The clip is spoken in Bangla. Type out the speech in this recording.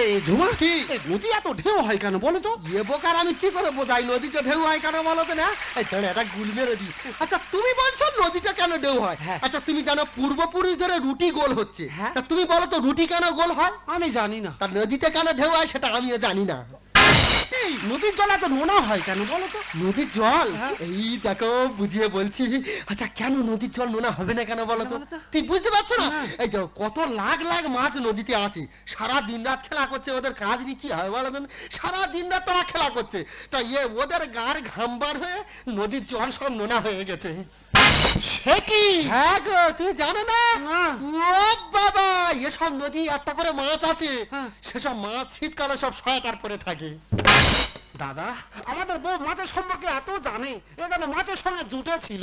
এই ঝুমা কি? নদী এত ঢেউ হয় কেন বলো তো? এ বোকার আমি কি করে বোঝাই? নদীটা ঢেউ হয় কেন বলো তো না? এই দাঁড়া একটা গুল মেরে দিই। আচ্ছা তুমি বলছো নদীটা কেন ঢেউ হয়? হ্যাঁ। আচ্ছা তুমি জানো পূর্বপুরুষ ধরে রুটি গোল হচ্ছে। হ্যাঁ। তা তুমি বলো তো রুটি কেন গোল হয়? আমি জানি না। তার নদীতে কেন ঢেউ হয় সেটা আমিও জানি না। এই নদীর জল এত নোনা হয় কেন বলো তো? নদীর জল? হ্যাঁ। এই দেখো বুঝিয়ে বলছি। আচ্ছা কেন নদীর জল নোনা হবে না কেন বলো তো? তুই বুঝতে পারছ না? হ্যাঁ। এই দেখো কত লাখ লাখ মাছ নদীতে আছে। সারা দিন রাত খেলা করছে ওদের কাজ নি কি হয় বলো? সারা দিন রাত তারা খেলা করছে। তা ইয়ে ওদের গার ঘামবার হয়ে নদীর জল সব নোনা হয়ে গেছে। সে কি? হ্যাঁ গো তুমি জানো না? না। ও বাবা! এসব নদী একটা করে মাছ আছে। হ্যাঁ। সেসব মাছ শীতকালে সব সহায়তার পরে থাকে। দাদা আমাদের বউ মাছের সম্পর্কে এত জানে এ যেন মাছের সঙ্গে জুটে ছিল